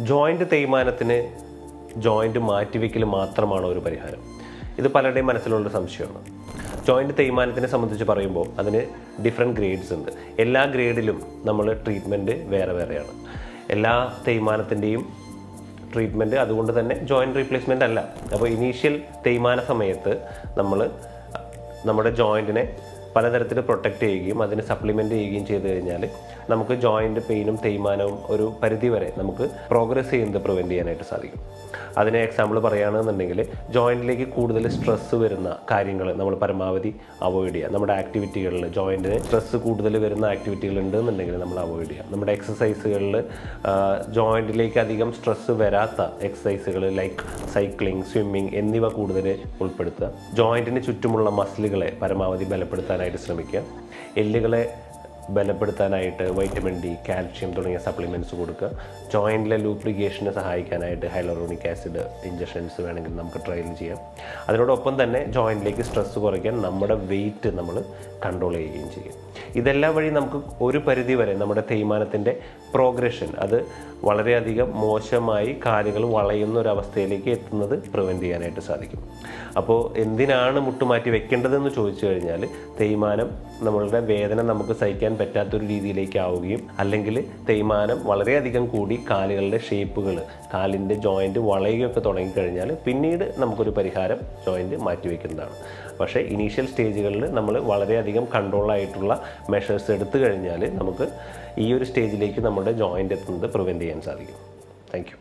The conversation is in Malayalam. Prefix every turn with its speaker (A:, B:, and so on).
A: ജോയിന്റ് തേയ്മാനത്തിന് ജോയിന്റ് മാറ്റിവെക്കൽ മാത്രമാണ് ഒരു പരിഹാരം. ഇത് പലരുടെയും മനസ്സിലുള്ള സംശയമാണ്. ജോയിന്റ് തേയ്മാനത്തിനെ സംബന്ധിച്ച് പറയുമ്പോൾ അതിന് ഡിഫറെന്റ് ഗ്രേഡ്സ് ഉണ്ട്. എല്ലാ ഗ്രേഡിലും നമ്മൾ ട്രീറ്റ്മെന്റ് വേറെ വേറെയാണ്. എല്ലാ തേയ്മാനത്തിന്റെയും ട്രീറ്റ്മെന്റ് അതുകൊണ്ട് തന്നെ ജോയിന്റ് റീപ്ലേസ്മെന്റ് അല്ല. അപ്പോൾ ഇനീഷ്യൽ തേയ്മാന സമയത്ത് നമ്മൾ നമ്മുടെ ജോയിന്റിനെ പലതരത്തിൽ പ്രൊട്ടക്റ്റ് ചെയ്യുകയും അതിന് സപ്ലിമെന്റ് ചെയ്യുകയും ചെയ്തു കഴിഞ്ഞാൽ നമുക്ക് ജോയിന്റ് പെയിനും തേയ്മാനവും ഒരു പരിധി വരെ നമുക്ക് പ്രോഗ്രസ് ചെയ്യുന്നത് പ്രിവെന്റ് ചെയ്യാനായിട്ട് സാധിക്കും. അതിന് എക്സാമ്പിൾ പറയുകയാണെന്നുണ്ടെങ്കിൽ ജോയിന്റിലേക്ക് കൂടുതൽ സ്ട്രെസ്സ് വരുന്ന കാര്യങ്ങൾ നമ്മൾ പരമാവധി അവോയ്ഡ് ചെയ്യുക. നമ്മുടെ ആക്ടിവിറ്റികളിൽ ജോയിന്റിന് സ്ട്രെസ്സ് കൂടുതൽ വരുന്ന ആക്ടിവിറ്റികൾ ഉണ്ടെന്നുണ്ടെങ്കിൽ നമ്മൾ അവോയ്ഡ് ചെയ്യുക. നമ്മുടെ എക്സസൈസുകളിൽ ജോയിന്റിലേക്ക് അധികം സ്ട്രെസ്സ് വരാത്ത എക്സസൈസുകൾ ലൈക്ക് സൈക്ലിംഗ് സ്വിമ്മിംഗ് എന്നിവ കൂടുതൽ ഉൾപ്പെടുത്തുക. ജോയിന്റിന് ചുറ്റുമുള്ള മസിലുകളെ പരമാവധി ബലപ്പെടുത്താനായിട്ട് ശ്രമിക്കുക. എല്ലുകളെ ബലപ്പെടുത്താനായിട്ട് വൈറ്റമിൻ ഡി കാൽഷ്യം തുടങ്ങിയ സപ്ലിമെന്റ്സ് കൊടുക്കുക. ജോയിന്റിലെ ലൂബ്രിഗേഷനെ സഹായിക്കാനായിട്ട് ഹൈലോറോണിക് ആസിഡ് ഇഞ്ചക്ഷൻസ് വേണമെങ്കിൽ നമുക്ക് ട്രയൽ ചെയ്യാം. അതിനോടൊപ്പം തന്നെ ജോയിന്റിലേക്ക് സ്ട്രെസ് കുറയ്ക്കാൻ നമ്മുടെ വെയിറ്റ് നമ്മൾ കൺട്രോൾ ചെയ്യുകയും ചെയ്യും. ഇതെല്ലാം വഴി നമുക്ക് ഒരു പരിധി വരെ നമ്മുടെ തേയ്മാനത്തിന്റെ പ്രോഗ്രഷൻ അത് വളരെയധികം മോശമായി കാലുകൾ വളയുന്ന ഒരു അവസ്ഥയിലേക്ക് എത്തുന്നത് പ്രിവെന്റ് ചെയ്യാനായിട്ട് സാധിക്കും. അപ്പോൾ എന്തിനാണ് മുട്ടുമാറ്റി വെക്കേണ്ടതെന്ന് ചോദിച്ചു കഴിഞ്ഞാൽ തേയ്മാനം നമ്മളുടെ വേദന നമുക്ക് സഹിക്കാൻ പറ്റാത്തൊരു രീതിയിലേക്ക് ആവുകയും അല്ലെങ്കിൽ തേയ്മാനം വളരെയധികം കൂടി കാലുകളുടെ ഷേപ്പുകൾ കാലിന്റെ ജോയിന്റ് വളയുകയൊക്കെ തുടങ്ങിക്കഴിഞ്ഞാൽ പിന്നീട് നമുക്കൊരു പരിഹാരം ജോയിന്റ് മാറ്റിവെക്കുന്നതാണ്. പക്ഷേ ഇനീഷ്യൽ സ്റ്റേജുകളിൽ നമ്മൾ വളരെയധികം കൺട്രോളായിട്ടുള്ള മെഷേഴ്സ് എടുത്തു കഴിഞ്ഞാൽ നമുക്ക് ഈ ഒരു സ്റ്റേജിലേക്ക് നമ്മുടെ ജോയിന്റ് എത്തുന്നത് പ്രിവെന്റ് ചെയ്യാൻ സാധിക്കും. താങ്ക്